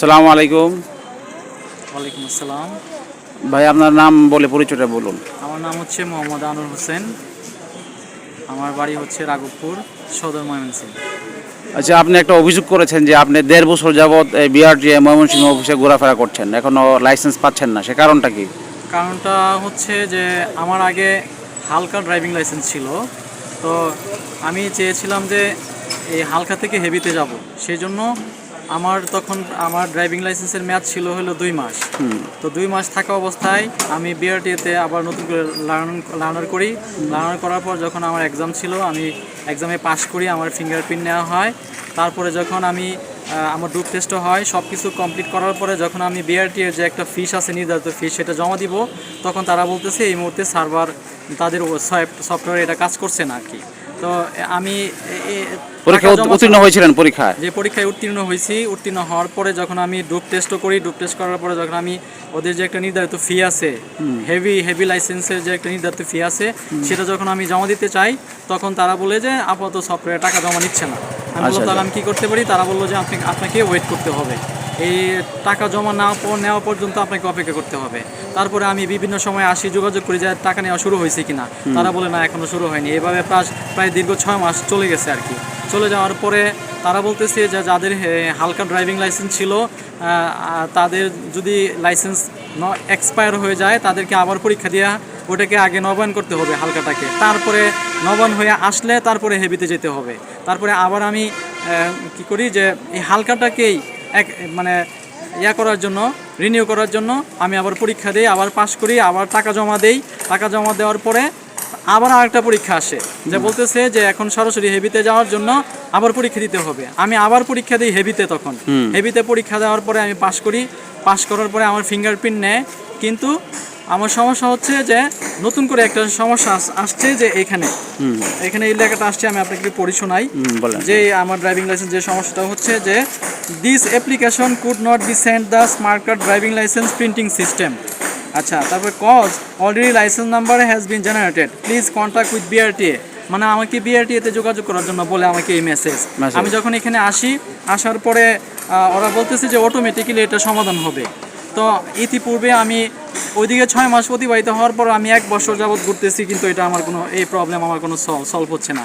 সালামু আলাইকুম। ওয়ালাইকুম আসসালাম। ভাই আপনার নাম বলে পরিচয়টা বলুন। আমার নাম হচ্ছে মোহাম্মদ আনোয়ার হোসেন। আমার বাড়ি হচ্ছে রাঘবপুর সদর ময়মনসিংহ। আচ্ছা আপনি একটা অভিযোগ করেছেন যে আপনি দেড় বছর যাবৎ বিআরটি ময়মনসিংহ অফিসে ঘোরাফেরা করছেন এখনও লাইসেন্স পাচ্ছেন না। সে কারণটা কি? কারণটা হচ্ছে যে আমার আগে হালকা ড্রাইভিং লাইসেন্স ছিল। তো আমি চেয়েছিলাম যে এই হালকা থেকে হেভিতে যাব। সেই জন্য আমার তখন আমার ড্রাইভিং লাইসেন্সের মেয়াদ ছিল হলো দুই মাস। তো দুই মাস থাকা অবস্থায় আমি বিআরটিএতে আবার নতুন করে লার্ন লার্নার করি। লার্নার করার পর যখন আমার এক্সাম ছিল আমি এক্সামে পাশ করি আমার ফিঙ্গারপ্রিন্ট নেওয়া হয়। তারপরে যখন আমি আমার ডুপ টেস্টও হয় সব কিছু কমপ্লিট করার পরে যখন আমি বিআরটি এর যে একটা ফিস আছে নির্ধারিত ফিস সেটা জমা দিব তখন তারা বলতেছে এই মুহূর্তে সার্ভার তাদের সফটওয়্যার এটা কাজ করছে না আর কি তো আমি পরীক্ষা উত্তীর্ণ হয়েছিলেন পরীক্ষায়? যে পরীক্ষায় উত্তীর্ণ হয়েছি উত্তীর্ণ হওয়ার পরে যখন আমি ডুপ টেস্টও করি ডুপ টেস্ট করার পরে যখন আমি ওদের যে একটা নির্ধারিত ফি আছে হেভি হেভি লাইসেন্সের যে একটা নির্ধারিত ফি আছে সেটা যখন আমি জমা দিতে চাই তখন তারা বলে যে আপাতত সফটওয়্যার টাকা জমা নিচ্ছে না। আমি বললাম আচ্ছা, তাহলে আমি কী করতে পারি? তারা বলল যে আপনি আপনাকে ওয়েট করতে হবে। এই টাকা জমা না নেওয়া পর্যন্ত আপনাকে অপেক্ষা করতে হবে। তারপরে আমি বিভিন্ন সময় আসি যোগাযোগ করি যে টাকা নেওয়া শুরু হয়েছে কিনা। তারা বলে না এখনও শুরু হয়নি। এভাবে প্রায় প্রায় দীর্ঘ ছয় মাস চলে গেছে আর কি। চলে যাওয়ার পরে তারা বলতেছে যে যাদের হালকা ড্রাইভিং লাইসেন্স ছিল তাদের যদি লাইসেন্স এক্সপায়ার হয়ে যায় তাদেরকে আবার পরীক্ষা দেওয়া ওটাকে আগে নবায়ন করতে হবে হালকাটাকে। তারপরে নবায়ন হয়ে আসলে তারপরে হেভিতে যেতে হবে। তারপরে আবার আমি কি করি যে এই হালকাটাকেই এক মানে ইয়া করার জন্য রিনিউ করার জন্য আমি আবার পরীক্ষা দিই আবার পাশ করি আবার টাকা জমা দেই। টাকা জমা দেওয়ার পরে আবার আরেকটা পরীক্ষা আসে যে বলতেছে যে এখন সরাসরি হেভিতে যাওয়ার জন্য আবার পরীক্ষা দিতে হবে। আমি আবার পরীক্ষা দিই হেভিতে তখন। হেভিতে পরীক্ষা দেওয়ার পরে আমি পাশ করি। পাশ করার পরে আমার ফিঙ্গারপ্রিন্ট নেয়। কিন্তু আমার সমস্যা হচ্ছে যে নতুন করে একটা সমস্যা আসছে যে এখানে। এখানে এই লেখাটা আসছে আমি আপনাকে পড়ি শোনাই। যে আমার ড্রাইভিং লাইসেন্স যে সমস্যাটা হচ্ছে যে this application could not be send the smart card driving licence printing system আচ্ছা তারপর cause already licence number has been generated please contact with BRTA মানে আমাকে বিআরটিএ তে যোগাযোগ করার জন্য বলে আমাকে এই মেসেজ আমি যখন এখানে আসি আসার পরে ওরা বলতেছে যে অটোমেটিক্যালি এটা সমাধান হবে। তো ইতিপূর্বে আমি ওইদিকে ছয় মাস অতিবাহিত হওয়ার পর আমি এক বছর যাবৎ ঘুরতেছি, কিন্তু এটা আমার কোনো, এই প্রবলেম আমার কোনো সলভ হচ্ছে না।